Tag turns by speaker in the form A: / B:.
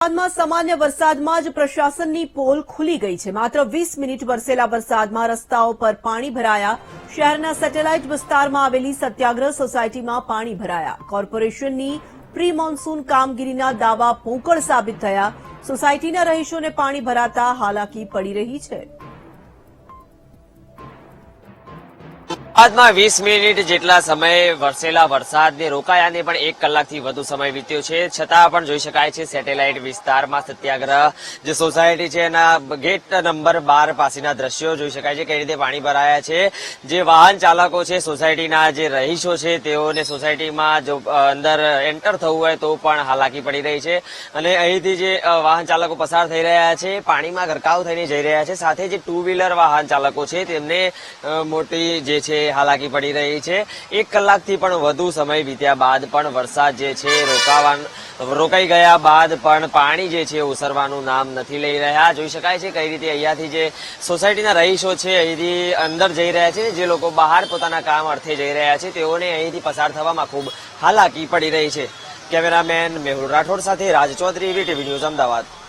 A: અમદાવાદમાં સામાન્ય વરસાદમાં જ પ્રશાસનની પોલ ખુલી ગઈ છે. માત્ર વીસ મિનિટ વરસેલા વરસાદમાં રસ્તાઓ પર પાણી ભરાયા. શહેરના સેટેલાઇટ વિસ્તારમાં આવેલી સત્યાગ્રહ સોસાયટીમાં પાણી ભરાયા. કોર્પોરેશનની પ્રી મોન્સૂન કામગીરીના દાવા પોકળ સાબિત થયા. સોસાયટીના રહીશોને પાણી ભરાતા હાલાકી પડી રહી છે.
B: બાદમાં વીસ મિનિટ જેટલા સમય વરસેલા વરસાદને રોકાયાને પણ એક કલાકથી વધુ સમય વીત્યો છે. છતાં પણ જોઈ શકાય છે, સેટેલાઇટ વિસ્તારમાં સત્યાગ્રહ જે સોસાયટી છે, એના ગેટ નંબર બાર પાસેના દ્રશ્યો જોઈ શકાય છે. કઈ રીતે પાણી ભરાયા છે? જે વાહન ચાલકો છે, સોસાયટીના જે રહીશો છે, તેઓને સોસાયટીમાં જો અંદર એન્ટર થવું હોય તો પણ હાલાકી પડી રહી છે. અને અહીંથી જે વાહન ચાલકો પસાર થઈ રહ્યા છે, પાણીમાં ગરકાવ થઈને જઈ રહ્યા છે. સાથે જે ટુ વ્હીલર વાહન ચાલકો છે, તેમને મોટી જે છે હાલાકી પડી રહી છે. એક કલાકથી પણ વધુ સમય વીત્યા બાદ પણ વરસાદ જે છે રોકાવા રોકાઈ ગયા બાદ પણ પાણી જે છે ઓસરવાનું નામ નથી લઈ રહ્યા. જોઈ શકાય છે કઈ રીતે અહીંયાથી જે સોસાયટીના રહીશો છે અહીંથી અંદર જઈ રહ્યા છે. જે લોકો બહાર પોતાના કામ અર્થે જઈ રહ્યા છે, તેઓને અહીંથી પસાર થવામાં ખૂબ હાલાકી પડી રહી છે. કેમેરામેન મેહુલ રાઠોડ સાથે રાજ ચૌધરી વીટીવી ન્યૂઝ અમદાવાદ.